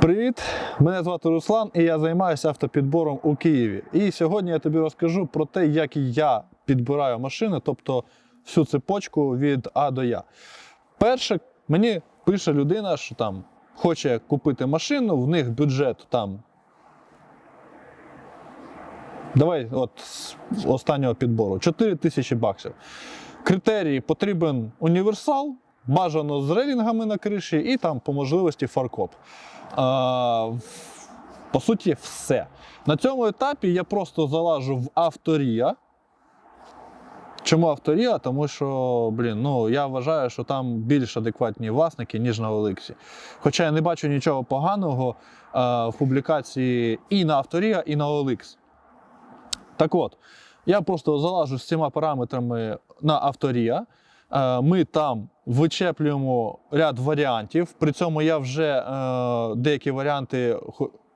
Привіт! Мене звати Руслан і я займаюся автопідбором у Києві. І сьогодні я тобі розкажу про те, як я підбираю машини, тобто всю цепочку від А до Я. Перше, мені пише людина, що там хоче купити машину, в них бюджет там. Давай от з останнього підбору 4 тисячі баксів. Критерії потрібен універсал, бажано з релінгами на криші і там по можливості фаркоп. А, по суті, все. На цьому етапі я просто залажу в авторія. Чому авторія? Тому що, блін, ну я вважаю, що там більш адекватні власники, ніж на Олексі. Хоча я не бачу нічого поганого а, в публікації і на авторія, і на OLX. Так от, я просто залажу з цими параметрами на авторія. Е, Ми там вичеплюємо ряд варіантів. При цьому я вже е, деякі варіанти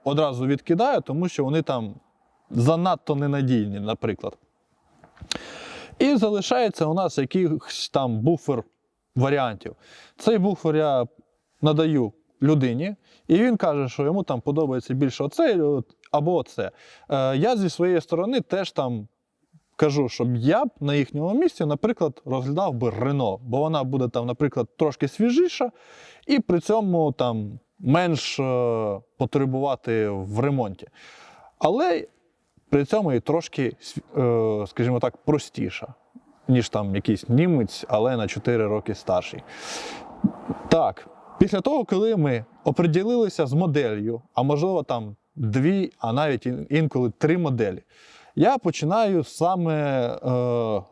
одразу відкидаю, тому що вони там занадто ненадійні, наприклад. І залишається у нас якийсь там буфер варіантів. Цей буфер я надаю людині, і він каже, що йому там подобається більше оце або оце. Е, я зі своєї сторони теж там кажу, щоб я б на їхньому місці, наприклад, розглядав би Рено, бо вона буде там, наприклад, трошки свіжіша, і при цьому там менш е, потребувати в ремонті. Але при цьому і трошки, е, скажімо так, простіша, ніж там якийсь німець, але на 4 роки старший. Так, після того, коли ми оприділилися з моделлю, а можливо там дві, а навіть інколи три моделі, я починаю саме е,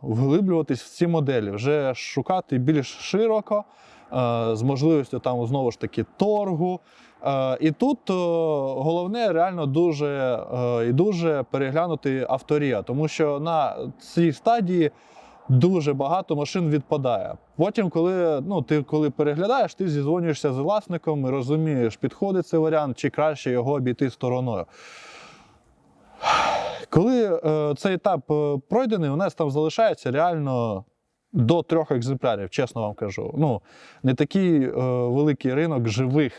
вглиблюватись в ці моделі, вже шукати більш широко, е, з можливістю там знову ж таки торгу. Е, і тут е, головне реально дуже е, і дуже переглянути авторія, тому що на цій стадії дуже багато машин відпадає. Потім, коли ну, ти коли переглядаєш, ти зізвонюєшся з власником і розумієш, підходить цей варіант, чи краще його обійти стороною. Коли е, цей етап е, пройдений, у нас там залишається реально до трьох екземплярів, чесно вам кажу. Ну, не такий е, великий ринок живих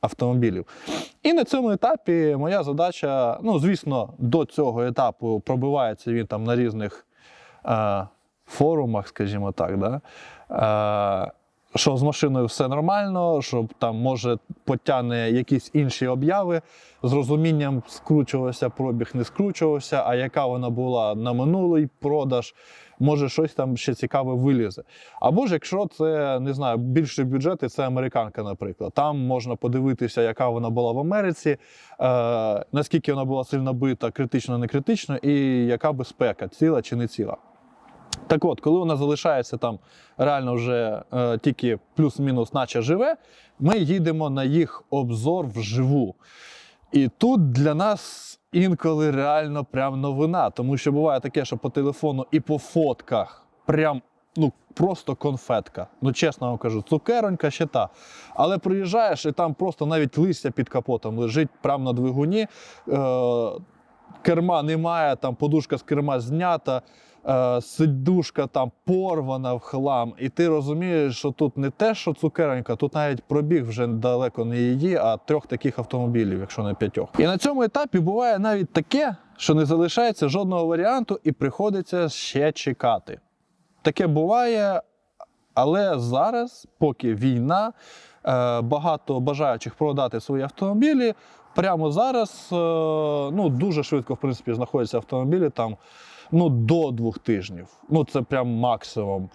автомобілів. І на цьому етапі моя задача, ну, звісно, до цього етапу пробивається він там на різних е, форумах, скажімо так. Да? Е, що з машиною все нормально, що там може потягне якісь інші обяви, з розумінням скручувався пробіг, не скручувався, а яка вона була на минулий продаж, може щось там ще цікаве вилізе. Або ж якщо це не знаю, більший бюджет, і це американка, наприклад. Там можна подивитися, яка вона була в Америці, е, наскільки вона була сильно бита, критично, не критично, і яка безпека, ціла чи не ціла. Так от, коли нас залишається там реально вже е, тільки плюс-мінус, наче живе, ми їдемо на їх обзор вживу. І тут для нас інколи реально прям новина, тому що буває таке, що по телефону і по фотках прям ну просто конфетка. Ну, чесно вам кажу, цукеронька ще та. Але приїжджаєш і там просто навіть листя під капотом лежить прямо на двигуні. Е, керма немає, там подушка з керма знята, е, сидушка там порвана в хлам. І ти розумієш, що тут не те, що цукеронька, тут навіть пробіг вже далеко не її, а трьох таких автомобілів, якщо не п'ятьох. І на цьому етапі буває навіть таке, що не залишається жодного варіанту, і приходиться ще чекати. Таке буває, але зараз, поки війна, е, багато бажаючих продати свої автомобілі. Прямо зараз е, ну, дуже швидко в принципі, знаходяться автомобілі там ну, до двох тижнів. Ну, це прям максимум. Е,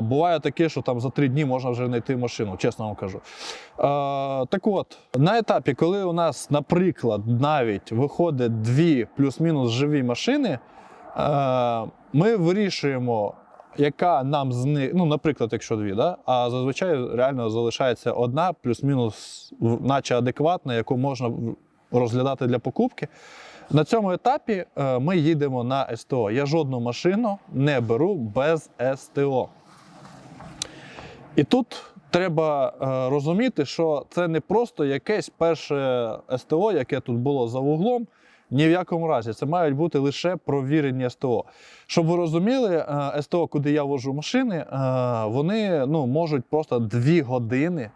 буває таке, що там за три дні можна вже знайти машину, чесно вам кажу. Е, так от, на етапі, коли у нас, наприклад, навіть виходить дві плюс-мінус живі машини, ми вирішуємо, яка нам з них, ну, наприклад, якщо дві, да? а зазвичай реально залишається одна, плюс-мінус, наче адекватна, яку можна розглядати для покупки. На цьому етапі е, ми їдемо на СТО. Я жодну машину не беру без СТО. І тут треба е, розуміти, що це не просто якесь перше СТО, яке тут було за вуглом. Ні в якому разі це мають бути лише провірені СТО. Щоб ви розуміли, е, СТО, куди я вожу машини, е, вони ну, можуть просто дві години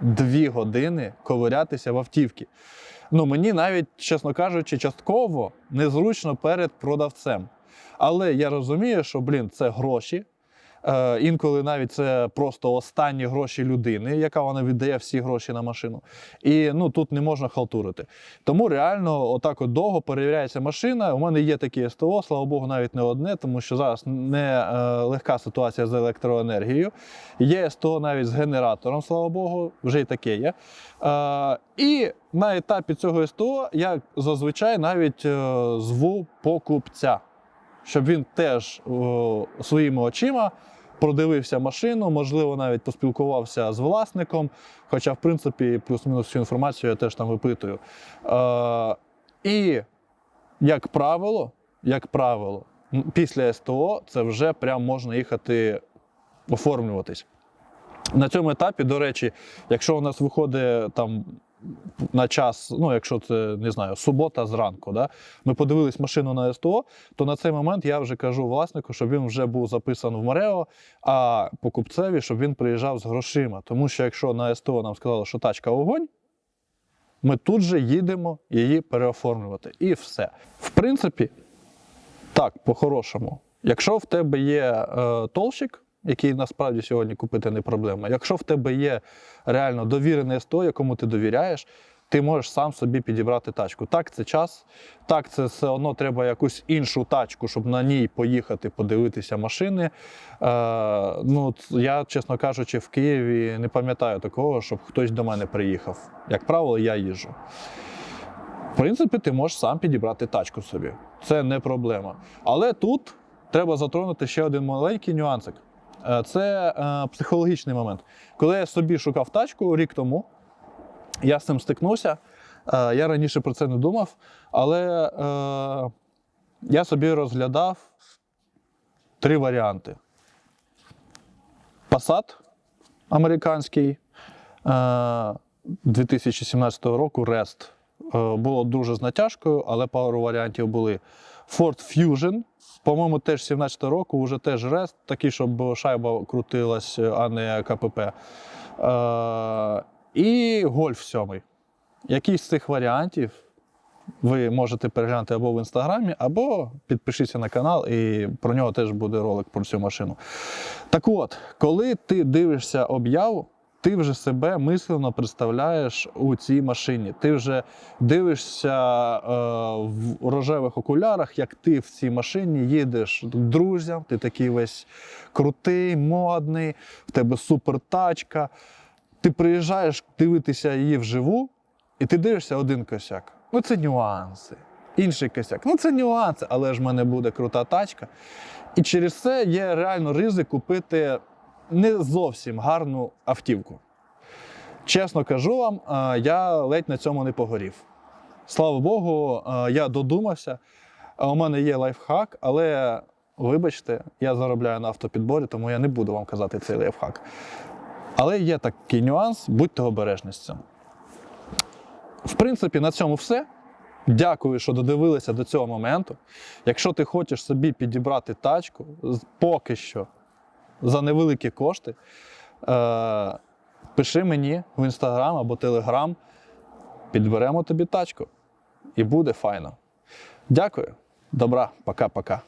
дві години ковирятися в автівці. Ну, мені навіть, чесно кажучи, частково незручно перед продавцем. Але я розумію, що, блін, це гроші. Е, інколи навіть це просто останні гроші людини, яка вона віддає всі гроші на машину. І ну, тут не можна халтурити. Тому реально, отак от довго перевіряється машина. У мене є такі СТО, слава Богу, навіть не одне, тому що зараз не е, легка ситуація з електроенергією. Є СТО навіть з генератором, слава Богу, вже і таке є. Е, і на етапі цього СТО я зазвичай навіть зву покупця, щоб він теж о, своїми очима продивився машину, можливо, навіть поспілкувався з власником. Хоча, в принципі, плюс-мінус всю інформацію я теж там випитую. Е, і, як правило, як правило, після СТО це вже прям можна їхати оформлюватись. На цьому етапі, до речі, якщо у нас виходить там на час, ну якщо це не знаю, субота зранку, да, ми подивились машину на СТО, то на цей момент я вже кажу власнику, щоб він вже був записаний в Морео, а покупцеві, щоб він приїжджав з грошима. Тому що якщо на СТО нам сказали, що тачка огонь, ми тут же їдемо її переоформлювати. І все. В принципі, так, по-хорошому. Якщо в тебе є е, толщик, який насправді сьогодні купити не проблема, якщо в тебе є реально довірене СТО, якому ти довіряєш, ти можеш сам собі підібрати тачку. Так, це час, так, це все одно треба якусь іншу тачку, щоб на ній поїхати, подивитися машини. Е, ну, я, чесно кажучи, в Києві не пам'ятаю такого, щоб хтось до мене приїхав. Як правило, я їжджу. В принципі, ти можеш сам підібрати тачку собі. Це не проблема. Але тут треба затронути ще один маленький нюансик. Е, Це е, психологічний момент. Коли я собі шукав тачку рік тому, я з цим стикнувся. Е, Я раніше про це не думав, але я собі розглядав три варіанти: Passat американський е, 2017 року Rest. Було дуже з натяжкою, але пару варіантів були. Ford Fusion, по-моєму, теж 17 року, вже теж Rest, такий, щоб шайба крутилась, а не КПП. Е, і Golf 7. Якийсь з цих варіантів ви можете переглянути або в інстаграмі, або підпишіться на канал, і про нього теж буде ролик про цю машину. Так от, коли ти дивишся об'яву, ти вже себе мислено представляєш у цій машині. Ти вже дивишся е, в рожевих окулярах, як ти в цій машині їдеш друзям, ти такий весь крутий, модний, в тебе супер тачка. Ти приїжджаєш дивитися її вживу, і ти дивишся один косяк. Ну це нюанси. Інший косяк. Ну це нюанси, але ж в мене буде крута тачка. І через це є реально ризик купити не зовсім гарну автівку. Чесно кажу вам, е, я ледь на цьому не погорів. Слава Богу, е, я додумався. Е, У мене є лайфхак, але вибачте, я заробляю на автопідборі, тому я не буду вам казати цей лайфхак. Але є такий нюанс, будьте обережні з цим. В принципі, на цьому все. Дякую, що додивилися до цього моменту. Якщо ти хочеш собі підібрати тачку, поки що за невеликі кошти, е, пиши мені в інстаграм або телеграм, підберемо тобі тачку. І буде файно. Дякую. Добра, пока-пока.